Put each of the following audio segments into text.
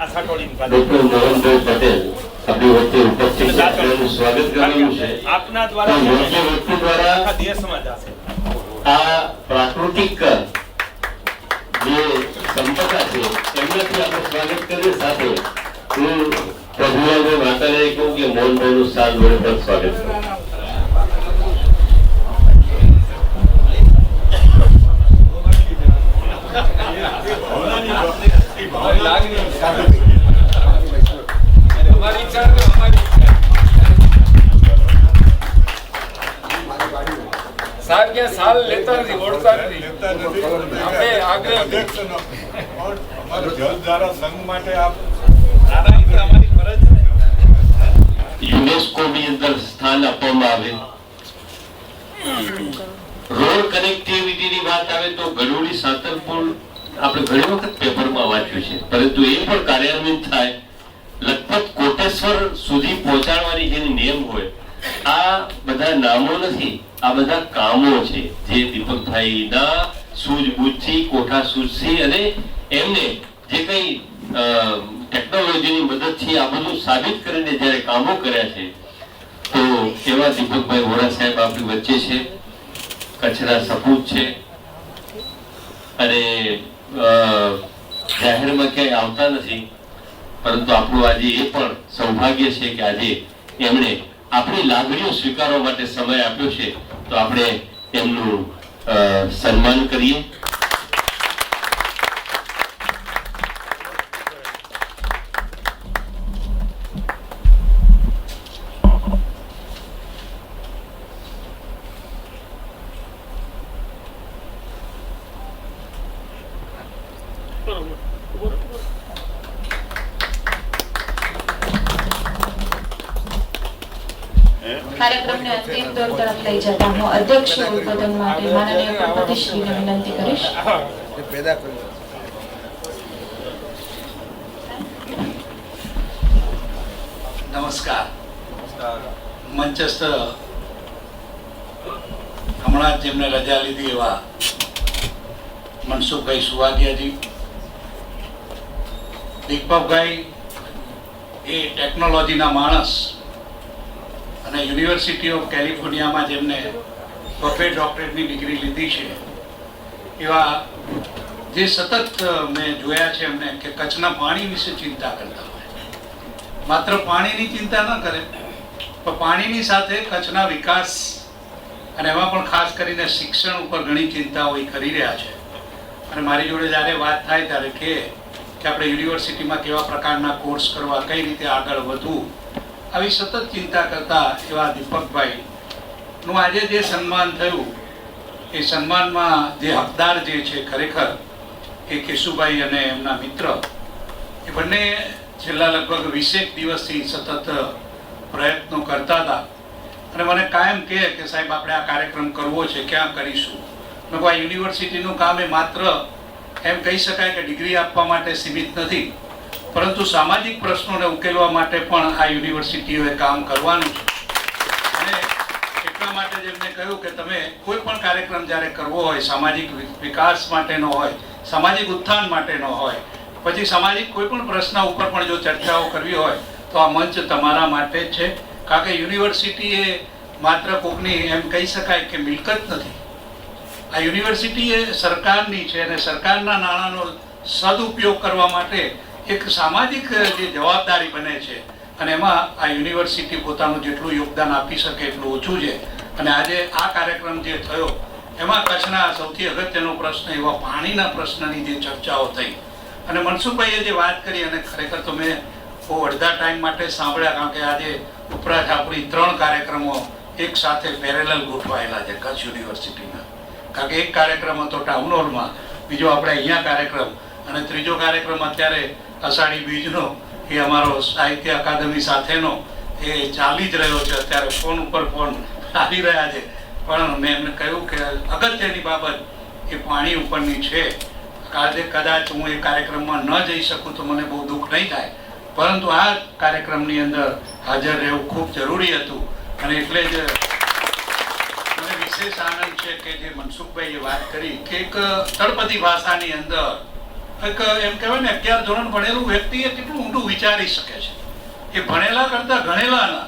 આ ડોક્ટર મોહનભાઈ પટેલ આપણી વચ્ચે ઉપસ્થિત છે. સ્વાગત કરવાનું છે. આપના દ્વારા વ્યક્તિ દ્વારા આખા દેશમાં જશે આ પ્રાકૃતિક જે સંપદા છે એમનાથી આપણે સ્વાગત કરીએ સાથે. હું પ્રભુલાલભાઈ માતાને કહું કે મોહનભાઈનું સાલ જોડે પણ સ્વાગત કરું અમારી ઈચ્છા તો અમારી સાહેબ ક્યાં સાલ લેતા નથી ઓળતા નથી અમારા જલધારા સંઘ માટે આપ દાદા એ તો અમારી ફરજ છે યુનેસ્કોની અંદર સ્થાન આપવામાં આવે રોડ કનેક્ટિવિટીની વાત આવે તો ગઢોળી સાતરપુર આપણે ઘણી વખત પેપરમાં વાંચ્યું છે. પરંતુ એ પણ કાર્યાન્વિત થાય. લગભગ કોટેશ્વર સુધી પહોંચાડવાની જેની નેમ હોય આ બધા નામો નથી આ બધા કામો છે જે દીપકભાઈના સૂઝબૂઝથી કોઠા સૂઝથી અને એમને જે કંઈ ટેકનોલોજીની મદદથી આ બધું સાબિત કરીને જ્યારે કામો કર્યા છે, તો એવા દીપકભાઈ વોરા સાહેબ આપણી વચ્ચે છે કચ્છના સપૂત છે, અને જાહેરમાં ક્યાંય આવતા નથી, પરંતુ આપણું આજે એ પણ સૌભાગ્ય છે કે આજે એમણે આપણી લાગણીઓ સ્વીકારવા માટે સમય આપ્યો છે, તો આપણે એમનું સન્માન કરીએ કાર્યક્રમને અંતિમ લઈ જતા હું અધ્યક્ષ ઉદ્બોધન માટે માનનીય કુલપતિશ્રીને વિનંતી કરીશ. નમસ્કાર. મંચસ્થ હમણાં જ જેમને રજા લીધી એવા મનસુખભાઈ સુવાગિયાજી. દીપકભાઈ એ ટેકનોલોજીના માણસ અને યુનિવર્સિટી ઓફ કેલિફોર્નિયામાં જેમને બફે ડોક્ટરેટની ડિગ્રી લીધી છે, એવા જે સતત મેં જોયા છે એમને કે કચ્છના પાણી વિશે ચિંતા કરતા હોય માત્ર પાણીની ચિંતા ન કરે, પણ પાણીની સાથે કચ્છના વિકાસ અને એમાં પણ ખાસ કરીને શિક્ષણ ઉપર ઘણી ચિંતાઓ એ કરી રહ્યા છે. અને મારી જોડે જ્યારે વાત થાય ત્યારે કે કે આપણે યુનિવર્સિટીમાં કેવા પ્રકારના કોર્સ કરવા, કઈ રીતે આગળ વધવું આવી સતત ચિંતા કરતા એવા દીપકભાઈ, નું આજે જે સન્માન થયું, એ સન્માનમાં જે હકદાર જે છે ખરેખર, એ કેશુભાઈ અને એમના મિત્ર, એ બંને છેલ્લા લગભગ વીસેક દિવસથી સતત પ્રયત્નો કરતા હતા. અને મને કાયમ કહે કે સાહેબ, આપણે આ કાર્યક્રમ કરવો છે, ક્યાં કરીશું? મેં આ યુનિવર્સિટીનું કામ એ માત્ર એમ કહી શકાય કે ડિગ્રી આપવા માટે સીમિત નથી. પરંતુ સામાજિક પ્રશ્નોને ઉકેલવા માટે પણ આ યુનિવર્સિટીઓએ કામ કરવાનું છે. અને એટલા માટે જેમને કહ્યું કે તમે કોઈ પણ કાર્યક્રમ જ્યારે કરવો હોય, સામાજિક વિકાસ માટેનો હોય, સામાજિક ઉત્થાન માટેનો હોય, પછી સામાજિક કોઈ પણ પ્રશ્ન ઉપર પણ જો ચર્ચાઓ કરવી હોય, તો આ મંચ તમારા માટે જ છે. કારણ કે યુનિવર્સિટી એ માત્ર કોકની એમ કહી શકાય કે મિલકત નથી. આ યુનિવર્સિટી એ સરકારની છે અને સરકારના નાણાંનો સદુપયોગ કરવા માટે એક સામાજિક જે જવાબદારી બને છે, અને એમાં આ યુનિવર્સિટી પોતાનું જેટલું યોગદાન આપી શકે એટલું ઓછું છે. અને આજે આ કાર્યક્રમ જે થયો, એમાં કચ્છના સૌથી અગત્યનો પ્રશ્ન, એવા પાણીના પ્રશ્નની જે ચર્ચાઓ થઈ. અને મનસુખભાઈએ જે વાત કરી, અને ખરેખર તો મેં બહુ અડધા ટાઈમ માટે સાંભળ્યા, કારણ કે આજે ઉપરાંત આપણી ત્રણ કાર્યક્રમો એક સાથે પેરેલલ ગોઠવાયેલા છે કચ્છ યુનિવર્સિટીના. કારણ કે એક કાર્યક્રમ હતો ટાઉન હોલમાં બીજો આપણે અહીંયા કાર્યક્રમ, અને ત્રીજો કાર્યક્રમ અત્યારે અષાઢી બીજનો, એ અમારો સાહિત્ય અકાદમી સાથેનો, એ ચાલી જ રહ્યો છે. અત્યારે ફોન ઉપર ફોન આવી રહ્યા છે. પણ મેં એમને કહ્યું કે અગત્યની બાબત એ પાણી ઉપરની છે. આજે કદાચ હું એ કાર્યક્રમમાં ન જઈ શકું તો મને બહુ દુઃખ નહીં થાય. પરંતુ આ કાર્યક્રમની અંદર હાજર રહેવું ખૂબ જરૂરી હતું. અને એટલે જ મને વિશેષ આનંદ છે કે જે મનસુખભાઈએ વાત કરી કે એક તળપદી ભાષાની અંદર એમ કહેવાય ને, અગિયાર ધોરણ ભણેલું વ્યક્તિ એ કેટલું ઊંડું વિચારી શકે છે. એ ભણેલા કરતા ગણેલાના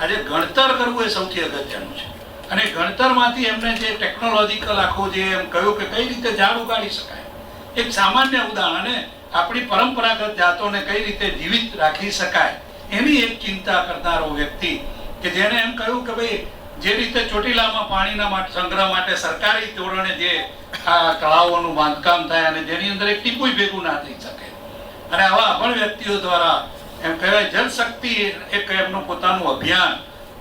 આજે ગણતર કરવું એ સૌથી અગત્યનું છે. અને ગણતરમાંથી એમને જે ટેકનોલોજીકલ આખું જે એમ કહ્યું કે કઈ રીતે ઝાડ ઉગાડી શકાય, એક સામાન્ય ઉદાહરણ આપણી પરંપરાગત જાતોને કઈ રીતે જીવિત રાખી શકાય, એની એક ચિંતા કરનારો વ્યક્તિ કે જેને એમ કહ્યું કે ભાઈ જે રીતે ચોટીલામાં પાણીના સંગ્રહ માટે સરકારી ધોરણે જે આ તળાવોનું બાંધકામ થાય અને જેની અંદર એક ટીપુય ભેગું ના થઈ શકે. અને આવા અભણ વ્યક્તિઓ દ્વારા એમ કહેવાય જલ શક્તિ એક એમનું પોતાનું અભિયાન.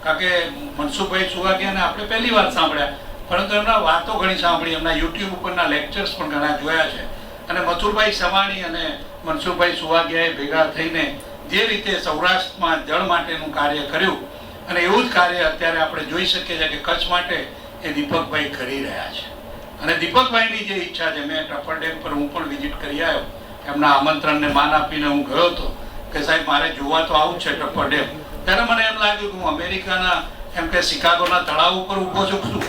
કારણ કે મનસુખભાઈ સુવાગિયાને આપણે પહેલી વાર સાંભળ્યા, પરંતુ એમના વાતો ઘણી સાંભળી, એમના યુટ્યુબ ઉપરના લેક્ચર્સ પણ ઘણા જોયા છે. અને મથુરભાઈ સવાણી અને મનસુખભાઈ સુવાગિયાએ ભેગા થઈને જે રીતે સૌરાષ્ટ્રમાં જળ માટેનું કાર્ય કર્યું અને એવું જ કાર્ય અત્યારે આપણે જોઈ શકીએ છીએ કે કચ્છ માટે એ દીપકભાઈ કરી રહ્યા છે. અને દીપકભાઈની જે ઈચ્છા છે, મેં ટપ્પર ડેમ પર હું પણ વિઝિટ કરી આવ્યો. એમના આમંત્રણને માન આપીને હું ગયો હતો કે સાહેબ, મારે જોવા તો આવું છે ટપ્પર ડેમ. ત્યારે મને એમ લાગ્યું કે હું અમેરિકાના, એમ કે શિકાગોના તળાવ ઉપર ઊભો છું શું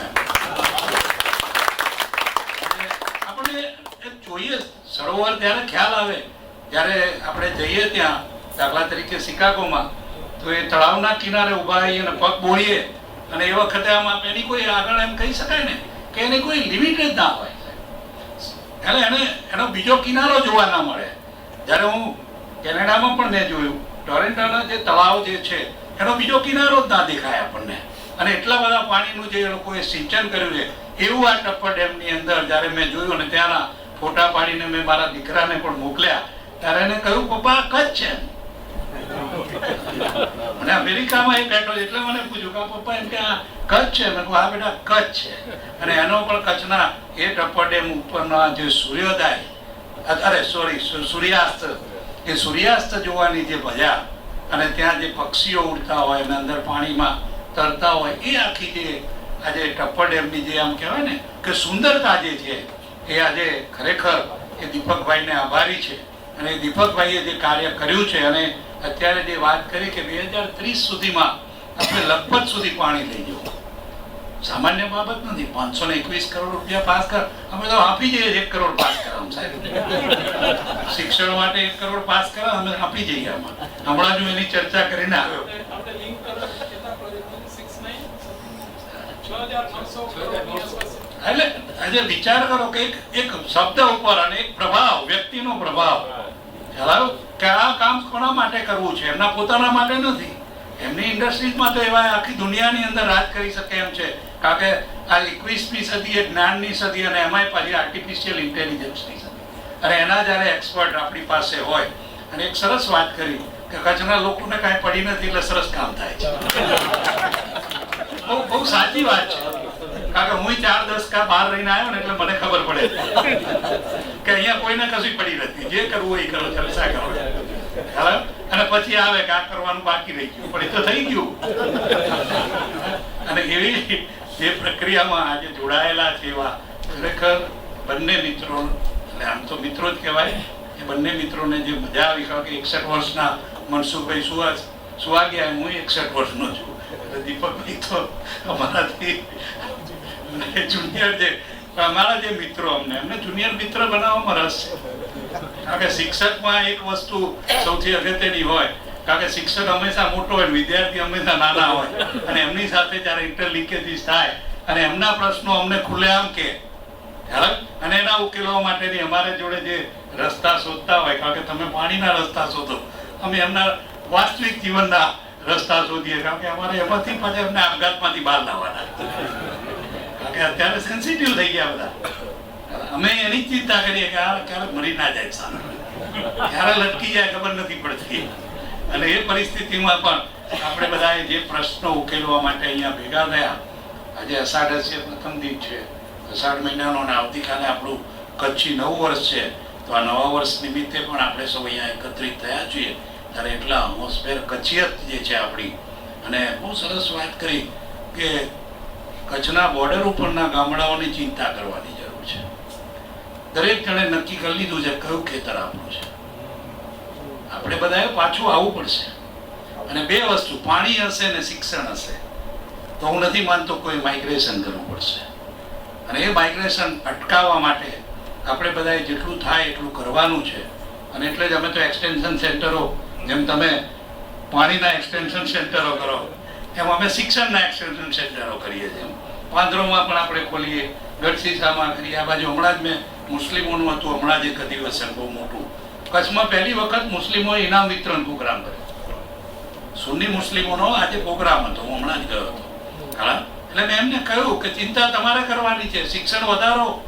આપણે જોઈએ, સરોવર ત્યારે ખ્યાલ આવે. જ્યારે આપણે જઈએ ત્યાં, દાખલા તરીકે શિકાગોમાં તો એ તળાવના કિનારે ઊભા રહીએ અને પગ બોળીએ અને એ વખતે આમાં એની કોઈ આગળ એમ કહી શકાય ને કે એની કોઈ લિમિટ જ ના હોય. એટલે એને, એનો બીજો કિનારો જોવા ના મળે. જ્યારે હું કેનેડામાં પણ મેં જોયું, ટોરેન્ટોના જે તળાવ જે છે, એનો બીજો કિનારો જ ના દેખાય આપણને. અને એટલા બધા પાણીનું જે લોકોએ સિંચન કર્યું છે, એવું આ ટપ્પર ડેમની અંદર જ્યારે મેં જોયું અને ત્યાંના ફોટા પાડીને મેં મારા દીકરાને પણ મોકલ્યા, ત્યારે એને કહ્યું, પપ્પા કચ્છ છે. અને અમેરિકામાં એ બેઠો એટલે મને પૂછ્યું કે, પપ્પા, એમ કે આ કચ્છ છે? મેં હા બેટા, કચ્છ છે. અને એનો પણ કચ્છના એ ટપ્પર ડેમ ઉપરના જે સૂર્યોદય, અરે સોરી સૂર્યાસ્ત, એ સૂર્યાસ્ત જોવાની જે મજા અને ત્યાં જે પક્ષીઓ ઉડતા હોય અને અંદર પાણીમાં તરતા હોય, એ આખી જે આજે ટપ્પર ડેમની જે આમ કહેવાય ને, કે સુંદરતા જે છે, એ આજે ખરેખર એ દીપકભાઈને આભારી છે. અને દીપકભાઈએ જે કાર્ય કર્યું છે, અને અત્યારે જે વાત કરી કે બે હજાર ત્રીસ સુધીમાં આપણે લખપત સુધી પાણી લઈ જવું સામાન્ય બાબત નથી પાંચસો ને એકવીસ કરોડ રૂપિયા પાસ કર. અમે તો આપી જઈએ એક કરોડ પાસ કરાવ સાહેબ. શિક્ષણ માટે એક કરોડ પાસ કરાવ અમે આપી જઈએ આમાં. હમણાં જ હું એની ચર્ચા કરીને આવ્યો. કરો એટલે આજે વિચાર કરો કે એક એક શબ્દ ઉપર અને એક પ્રભાવ વ્યક્તિનો પ્રભાવ. આવ્યો કે આ કામ કોના માટે કરવું છે? એમના પોતાના માટે નથી. એમની ઇન્ડસ્ટ્રીઝમાં તો એવા આખી દુનિયાની અંદર રાજ કરી શકે એમ છે. કારણ કે આ એકવીસમી સદી એ જ્ઞાનની સદી અને એમાંય પાછી આર્ટિફિશિયલ ઇન્ટેલિજન્સની સદી. અને એના જ્યારે એક્સપર્ટ આપણી પાસે હોય, અને એક સરસ વાત કરી કે કચ્છના લોકોને કાંઈ પડી નથી એટલે સરસ કામ થાય છે. બહુ બહુ સાચી વાત છે. કારણ કે હું ચાર દસ કા બહાર રહીને આવ્યો ને એટલે મને ખબર પડે. કે અહીંયા કોઈને કશું પડી નથી. જે કરવું એ કરો જલસા કરો? અને પછી આવે કે આ કરવાનું બાકી રહી ગયું. પણ એ તો થઈ ગયું. અને એવી જે પ્રક્રિયામાં આજે જોડાયેલા છે એવા ખરેખર બંને મિત્રો એટલે આમ તો મિત્રો જ કહેવાય, એ બંને મિત્રોને જે મજા આવી. કારણ કે એકસઠ વર્ષના મનસુખભાઈ સુવા સુવા ગયા હું એકસઠ વર્ષનો છું. દીપકભાઈ અમારા જે મિત્રો અમને અમને જુનિયર મિત્ર બનાવવામાં રસ છે. કારણ કે શિક્ષકમાં એક વસ્તુ સૌથી અગત્યની હોય, કારણ કે શિક્ષક હંમેશા મોટો હોય, વિદ્યાર્થી હંમેશા નાના હોય. અને એમની સાથે જ્યારે ઇન્ટરલિકેજીસ થાય, અને એમના પ્રશ્નો અમને ખુલ્લેઆમ કે અને એના ઉકેલવા માટેની અમારે જોડે જે રસ્તા શોધતા હોય, કારણ કે તમે પાણીના રસ્તા શોધો, અમે એમના વાસ્તવિક જીવનના રસ્તા શોધીએ કારણ કે અમારે એમાંથી પાછા એમને આપઘાતમાંથી બહાર લાવવાના કારણ કે અત્યારે સેન્સિટિવ થઈ ગયા બધા. અમે એની ચિંતા કરીએ કે આ ક્યારેક મરી ના જાય સામે. ક્યારે લટકી જાય ખબર નથી પડતી. અને એ પરિસ્થિતિમાં પણ આપણે બધાએ જે પ્રશ્નો ઉકેલવા માટે અહીંયા ભેગા થયા. આજે અષાઢ હશે પ્રથમ દિવસ છે. અષાઢ મહિનાનો અને આવતીકાલે આપણું કચ્છી નવું વર્ષ છે. તો આ નવા વર્ષ નિમિત્તે પણ આપણે સૌ અહીંયા એકત્રિત થયા છીએ. ત્યારે એટલા અમોસ્ફેર કચ્છિયત જે છે આપણી. અને બહુ સરસ વાત કરી કે કચ્છના બોર્ડર ઉપરના ગામડાઓની ચિંતા કરવાની જરૂર છે. દરેક જણે નક્કી કરી લીધું છે કયું ખેતર આપણું છે. આપણે બધાએ પાછું આવવું પડશે. અને બે વસ્તુ, પાણી હશે ને શિક્ષણ હશે, તો હું નથી માનતો કોઈ માઇગ્રેશન કરવું પડશે. અને એ માઇગ્રેશન અટકાવવા માટે આપણે બધાએ જેટલું થાય એટલું કરવાનું છે. અને એટલે જ અમે તો એક્સટેન્શન સેન્ટરો જેમ તમે પાણીના એક્સટેન્શન સેન્ટરો કરો, એમ અમે શિક્ષણના એક્સટેન્શન સેન્ટરો કરીએ છીએ. પાંદરોમાં પણ આપણે ખોલીએ ગઢશીસામાં કરીએ આ બાજુ હમણાં જ મેં મુસ્લિમોનું હતું, હમણાં જ એક અધિવેશન બહુ મોટું. કચ્છમાં પહેલી વખત મુસ્લિમોએ ઇનામ વિતરણ પ્રોગ્રામ કર્યો. સુન્ની મુસ્લિમોનો આજે પ્રોગ્રામ હતો, હું હમણાં જ ગયો હતો. હા? એટલે મેં એમને કહ્યું કે ચિંતા તમારે કરવાની છે, શિક્ષણ વધારો.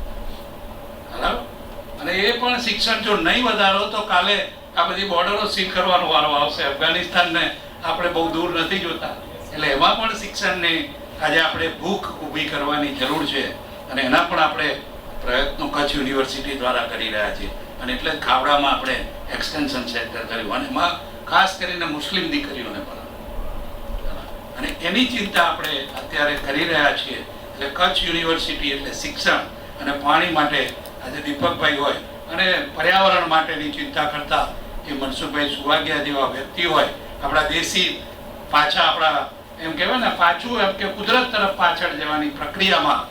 અને એ પણ શિક્ષણ જો નહીં વધારો, તો કાલે આ બધી બોર્ડરો સીલ કરવાનો વારો આવશે. અફઘાનિસ્તાનને આપણે બહુ દૂર નથી જોતા. એટલે એમાં પણ શિક્ષણને આજે આપણે ભૂખ ઊભી કરવાની જરૂર છે. અને એના પણ આપણે પ્રયત્નો કચ્છ યુનિવર્સિટી દ્વારા કરી રહ્યા છીએ. અને એટલે ખાવડામાં આપણે એક્સટેન્શન સેન્ટર કર્યું. અને એમાં ખાસ કરીને મુસ્લિમ દીકરીઓને પણ. અને એની ચિંતા આપણે અત્યારે કરી રહ્યા છીએ. એટલે કચ્છ યુનિવર્સિટી એટલે શિક્ષણ અને પાણી માટે આજે દીપકભાઈ હોય અને પર્યાવરણ માટેની ચિંતા કરતા એ મનસુખભાઈ સુવાગ્યા જેવા વ્યક્તિ હોય, આપણા દેશી પાછા આપણા, એમ કહેવાય ને, પાછું એમ કે કુદરત તરફ પાછળ જવાની પ્રક્રિયામાં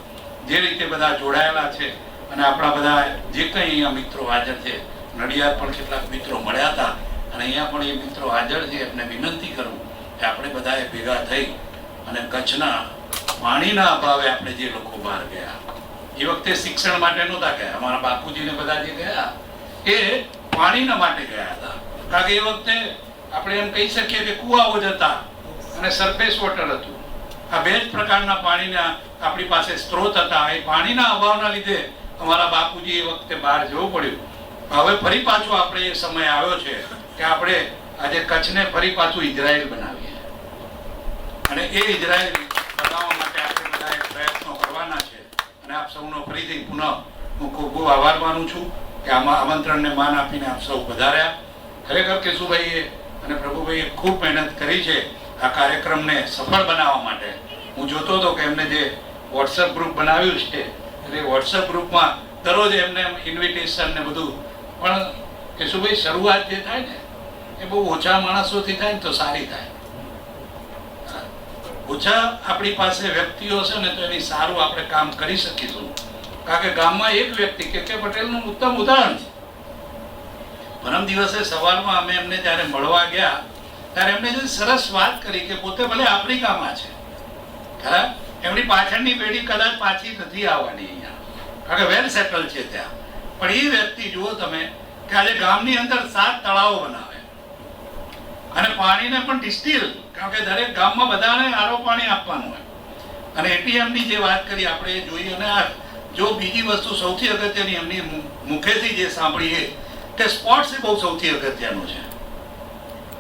જે રીતે બધા જોડાયેલા છે અને આપણા બધા જે કંઈ અહીંયા મિત્રો હાજર છે, નડિયાદ પણ કેટલાક મિત્રો મળ્યા હતા અને અહીંયા પણ એ મિત્રો હાજર છે, એમને વિનંતી કરું કે આપણે બધાએ ભેગા થઈ અને કચ્છના પાણીના અભાવે આપણે જે લોકો બહાર ગયા. એ વખતે શિક્ષણ માટે નહોતા ગયા. અમારા બાપુજીને બધા જે ગયા એ પાણીના માટે ગયા હતા. કારણ કે એ વખતે આપણે એમ કહી શકીએ કે કુવાઓ જ હતા અને સરફેસ વોટર હતું. આ બે જ પ્રકારના પાણીના આપણી પાસે સ્ત્રોત હતા. એ પાણીના અભાવના લીધે અમારા બાપુજી એ વખતે બહાર જવું પડ્યું. હવે ફરી પાછું આપણે એ સમય આવ્યો છે કે આપણે આજે કચ્છને ફરી પાછું ઇઝરાયલ બનાવીએ. અને એ ઇઝરાયલ બનાવવા માટે આપણે બધા પ્રયત્નો કરવાના છે. અને આપ સૌનો ફરીથી પુનઃ હું ખૂબ ખૂબ આભાર માનું છું. કે આમાં આમંત્રણને માન આપીને આપ સૌ વધાર્યા ખરેખર કેશુભાઈએ અને પ્રભુભાઈએ ખૂબ મહેનત કરી છે આ કાર્યક્રમને સફળ બનાવવા માટે. હું જોતો હતો કે એમને જે વોટ્સઅપ ગ્રુપ બનાવ્યું છે, એટલે વોટ્સઅપ ગ્રુપમાં દરરોજ એમને ઇન્વિટેશન ને બધું. પણ કેશુભાઈ, શરૂઆત જે થાય ને, એ બહુ ઓછા માણસોથી થાય ને તો સારી થાય. ઓછા આપણી પાસે વ્યક્તિઓ છે ને તો એની સારું આપણે કામ કરી શકીશું. કારણ કે ગામમાં એક વ્યક્તિ, કે કે પટેલનું ઉત્તમ ઉદાહરણ છે. પરમ દિવસે સવારમાં અમે એમને જ્યારે મળવા ગયા, ત્યારે એમને સરસ વાત કરી કે પોતે ભલે આફ્રિકામાં છે ખરા એમની પાછળની પેઢી કદાચ પાછી નથી આવવાની અહીંયા. કારણ કે વેલ સેટલ છે ત્યાં. પણ એ વ્યક્તિ, જુઓ તમે, કે આજે ગામની અંદર સાત તળાવો બનાવે. અને પાણીને પણ ડિસ્ટિલ, કારણ કે દરેક ગામમાં બધાને આરો પાણી આપવાનું હોય. અને એટીએમની જે વાત કરી, આપણે જોઈએ જોઈ અને આ જો બીજી વસ્તુ સૌથી અગત્યની એમની મુખેથી જે સાંભળીએ કે સ્પોર્ટ્સ એ બહુ સૌથી અગત્યનું છે.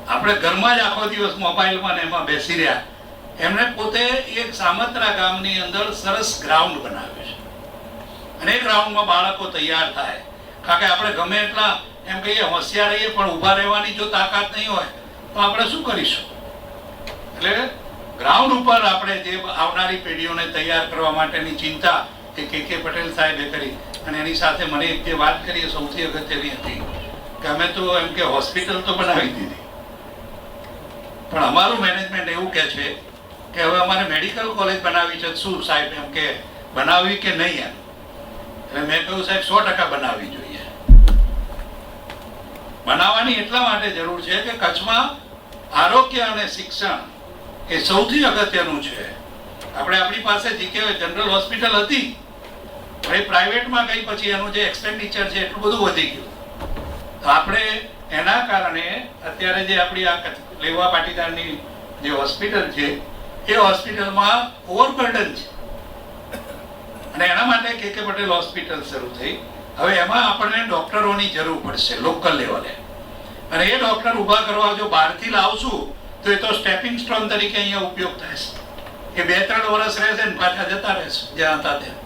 આપણે ઘરમાં જ આખો દિવસ મોબાઈલમાં ને એમાં બેસી રહ્યા, એમણે પોતે એક સામત્રા ગામની અંદર સરસ ગ્રાઉન્ડ બનાવ્યું છે. અને ગ્રાઉન્ડમાં બાળકો તૈયાર થાય. કારણ કે આપણે ગમે એટલા, એમ કહીએ, હોશિયાર રહીએ, પણ ઊભા રહેવાની જો તાકાત નહીં હોય, તો આપણે શું કરીશું? એટલે ગ્રાઉન્ડ ઉપર આપણે જે આવનારી પેઢીઓને તૈયાર કરવા માટેની ચિંતા એ કે કે પટેલ સાહેબે કરી. અને એની સાથે મને જે વાત કરી સૌથી અગત્યની હતી કે અમે તો એમ કે હોસ્પિટલ તો બનાવી દીધી. પણ અમારું મેનેજમેન્ટ એવું કહે છે કે હવે અમારે મેડિકલ કોલેજ બનાવી છે, શું સાહેબ એમ કે બનાવવી કે નહીં એમ? એટલે મેં કહ્યું, સાહેબ, સો ટકા બનાવવી જોઈએ. બનાવવાની એટલા માટે જરૂર છે કે કચ્છમાં આરોગ્ય અને શિક્ષણ એ સૌથી અગત્યનું છે. આપણે આપણી પાસે જીકે જનરલ હોસ્પિટલ હતી હવે પ્રાઇવેટમાં ગઈ પછી એનું જે એક્સપેન્ડિચર છે એટલું બધું વધી ગયું. તો આપણે એના કારણે અત્યારે જે આપણી આ લેવા પાટીદારની જે હોસ્પિટલ છે, એ હોસ્પિટલમાં ઓવરબર્ડન છે. અને એના માટે કે કે પટેલ હોસ્પિટલ શરૂ થઈ. હવે એમાં આપણને ડોક્ટરોની જરૂર પડશે લોકલ લેવલે અને એ ડોક્ટર ઊભા કરવા જો બહારથી લાવશું, તો એ તો સ્ટેપિંગ સ્ટોન તરીકે અહીંયા ઉપયોગ થશે એ બે ત્રણ વર્ષ રહેશે ને પાછા જતા રહેશે જ્યાં હતા ત્યાં.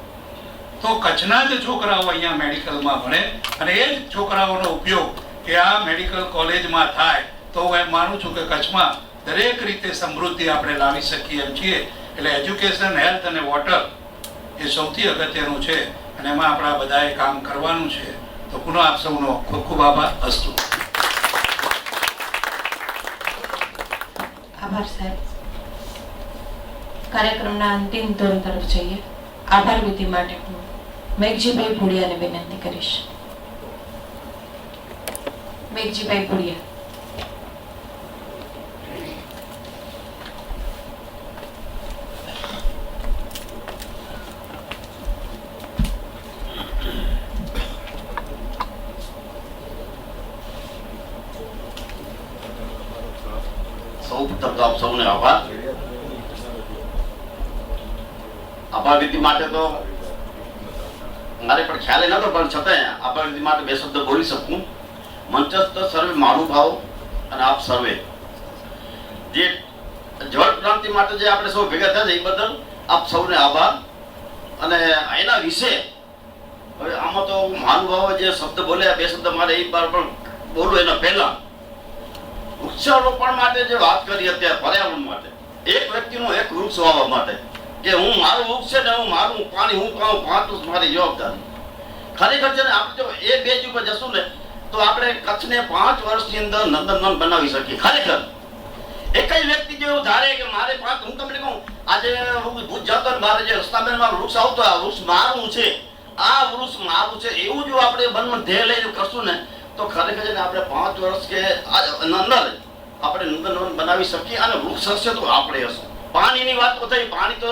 તો કચ્છના જ છોકરાઓ અહીંયા મેડિકલમાં ભણે અને એ જ છોકરાઓનો ઉપયોગ કે આ મેડિકલ કોલેજમાં થાય તો હું એમ માનું છું કે કચ્છમાં દરેક રીતે સમૃદ્ધિ આપણે લાવી શકીએ એમ છીએ. એટલે એજ્યુકેશન, હેલ્થ અને વોટર એ સૌથી અગત્યનું છે અને એમાં આપણા બધાએ કામ કરવાનું છે. તો પુનઃ આપ સૌનો ખૂબ ખૂબ આભાર. અસ્તુ. આભાર સાહેબ. કાર્યક્રમના અંતિમ ધોરણ તરફ જઈએ. આભાર વિધિ માટે હું મેઘજીભાઈ ભુડિયાને વિનંતી કરીશ. મેઘજીભાઈ ભુડિયા સૌ પ્રથમ તો આપ સૌને આભાર આભાર વિધિ માટે તો મારે પણ ખ્યાલ નતો, પણ છતાંય આપણા માટે બે શબ્દ બોલી શકું. મંચસ્થ સર્વે મહાનુભાવો અને આપ સર્વે. જે જળ ક્રાંતિ માટે જે આપણે સૌ ભેગા થયા છે એ બદલ આપ સૌને આભાર. અને એના વિશે હવે આમાં તો મહાનુભાવો જે શબ્દ બોલ્યા, બે શબ્દ મારે એક વાર પણ બોલું એના પહેલા. વૃક્ષારોપણ માટે જે વાત કરી અત્યારે પર્યાવરણ માટે, એક વ્યક્તિનું એક વૃક્ષ વાવવા માટે. કે હું મારું છે ને હું મારું પાણી, હું પાઉં પાંચું મારી જવાબદારી. ખરેખર છે ને આપણે જો એ બેજ ઉપર જશું ને, તો આપણે કચ્છને પાંચ વર્ષની અંદર નંદનવન બનાવી શકીએ. ખરેખર. એક જ વ્યક્તિ જો ધારે કે મારે પાંચ, હું તમને કહું, આજે હું ભૂત જતો મારે જે રસ્તામાં મારું વૃક્ષ આવતો આ વૃક્ષ મારું છે, આ વૃક્ષ મારું છે, એવું જો આપણે મનમાં ધ્યેય લઈને કરશું ને, તો ખરેખર છે ને આપણે પાંચ વર્ષ કે અંદર આપણે નંદનવન બનાવી શકીએ અને વૃક્ષ હશે તો આપણે હશું. પાણીની વાત થઈ. પાણી તો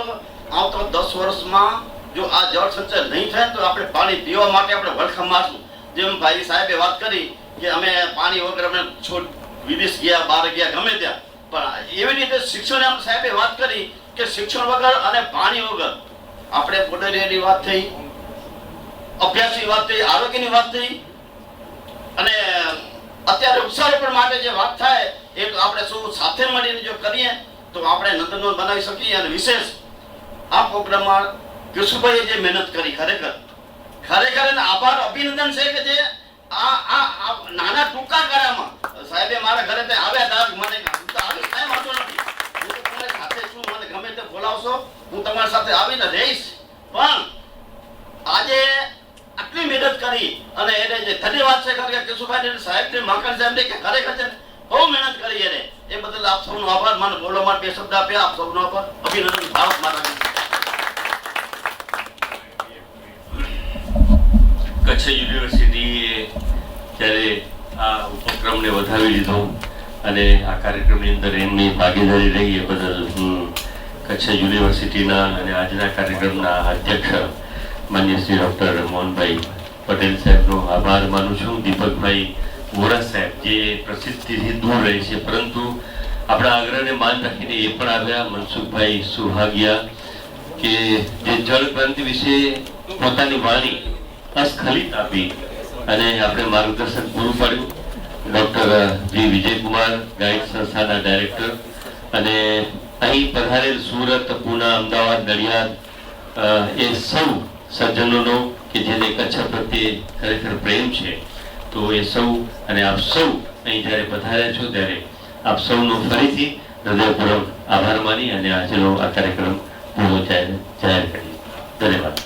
આવતા દસ વર્ષમાં જો આ જળ સંચય નહીં થાય તો આપણે પાણી પીવા માટે આપણે વળખા મારશું. જેમ ભાઈ સાહેબે વાત કરી કે અમે પાણી વગર અમે છોડ વિદેશ ગયા, બહાર ગયા, ગમે ત્યાં. પણ એવી રીતે શિક્ષણ એમ સાહેબે વાત કરી કે શિક્ષણ વગર અને પાણી વગર. આપણે પોટેરિયાની વાત થઈ, અભ્યાસની વાત થઈ, આરોગ્યની વાત થઈ. અને અત્યારે વૃક્ષારોપણ માટે જે વાત થાય, એ આપણે સૌ સાથે મળીને જો કરીએ તો આપણે નંદનવન બનાવી શકીએ અને વિશેષ આ પ્રોગ્રામમાં કૃષ્ણભાઈએ જે મહેનત કરી ખરેખર ખરેખર એને આભાર, અભિનંદન છે કે જે આ આ નાના ટૂંકા ગાળામાં, સાહેબે મારા ઘરે તે આવ્યા હતા, મને આવી કાંઈ વાંધો નથી. હું તો તમારી સાથે છું, મને ગમે તે બોલાવશો, હું તમારી સાથે આવીને રહીશ. પણ આજે આટલી મહેનત કરી અને એને જે ધન્યવાદ છે ખરેખર કેશુભાઈ કિશુભાઈ સાહેબ ને મહાકાળ સાહેબ ને કે ખરેખર બહુ મહેનત કરી એને. એ બદલ આપ સૌનો આભાર. મને બોલવા માટે બે શબ્દ આપ્યા. આપ સૌનો આભાર. અભિનંદન ભારત માતા કચ્છ યુનિવર્સિટીએ જ્યારે આ ઉપક્રમને વધાવી લીધો અને આ કાર્યક્રમની અંદર એમની ભાગીદારી રહી, એ બદલ હું કચ્છ યુનિવર્સિટીના અને આજના કાર્યક્રમના અધ્યક્ષ માન્ય શ્રી ડૉક્ટર મોહનભાઈ પટેલ સાહેબનો આભાર માનું છું. દીપકભાઈ વોરા સાહેબ, જે પ્રસિદ્ધિથી દૂર રહે છે. પરંતુ આપણા આગ્રહને માન રાખીને એ પણ આવ્યા મનસુખભાઈ સુહાગિયા, કે જે જળ ક્રાંતિ વિશે પોતાની વાણી અસ્ખલિત આપી અને આપણે માર્ગદર્શન પૂરું પાડ્યું. ડૉક્ટર જી વિજયકુમાર ગાઈડ સંસ્થાના ડાયરેક્ટર અને અહીં પધારેલ સુરત, પુના, અમદાવાદ, નડિયાદ એ સૌ સજ્જનોનો કે જેને કચ્છ પ્રત્યે ખરેખર પ્રેમ છે તો એ સૌ અને આપ સૌ અહીં જ્યારે પધાર્યા છો ત્યારે આપ સૌનો ફરીથી હૃદયપૂર્વક આભાર માની અને આજનો આ કાર્યક્રમ પૂરો જાહેર કરીએ. ધન્યવાદ.